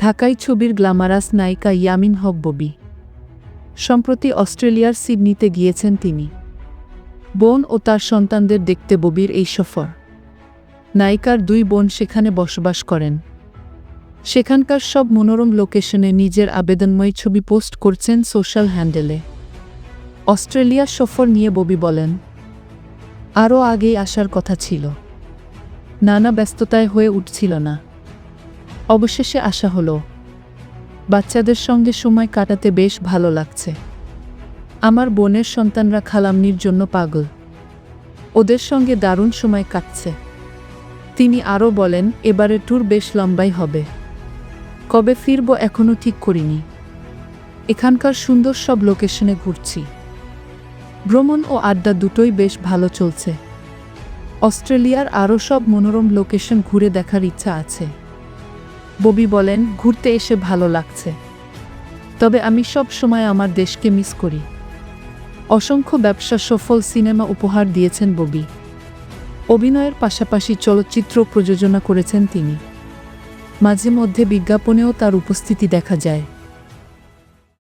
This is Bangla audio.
ঢাকাই ছবির গ্ল্যামারাস নায়িকা ইয়ামিন হক ববি। সম্প্রতি অস্ট্রেলিয়ার সিডনিতে গিয়েছেন তিনি। বোন ও তার সন্তানদের দেখতে ববির এই সফর। নায়িকার দুই বোন সেখানে বসবাস করেন। সেখানকার সব মনোরম লোকেশনে নিজের আবেদনময় ছবি পোস্ট করছেন সোশ্যাল হ্যান্ডেলে। অস্ট্রেলিয়া সফর নিয়ে ববি বলেন, আরও আগেই আসার কথা ছিল। নানা ব্যস্ততায় হয়ে উঠছিল না। অবশেষে আসা হলো, বাচ্চাদের সঙ্গে সময় কাটাতে বেশ ভালো লাগছে। আমার বোনের সন্তানরা খালামনির জন্য পাগল। ওদের সঙ্গে দারুণ সময় কাটছে। তিনি আরও বলেন, এবারে ট্যুর বেশ লম্বাই হবে। কবে ফিরব এখনও ঠিক করিনি। এখানকার সুন্দর সব লোকেশনে ঘুরছি। ভ্রমণ ও আড্ডা দুটোই বেশ ভালো চলছে। অস্ট্রেলিয়ার আরও সব মনোরম লোকেশন ঘুরে দেখার ইচ্ছা আছে। ববি বলেন, ঘুরতে এসে ভালো লাগছে। তবে আমি সব সময় আমার দেশকে মিস করি। অসংখ্য ব্যবসা সফল সিনেমা উপহার দিয়েছেন ববি। অভিনয়ের পাশাপাশি চলচ্চিত্র প্রযোজনা করেছেন তিনি। মাঝে মধ্যে বিজ্ঞাপনেও তার উপস্থিতি দেখা যায়।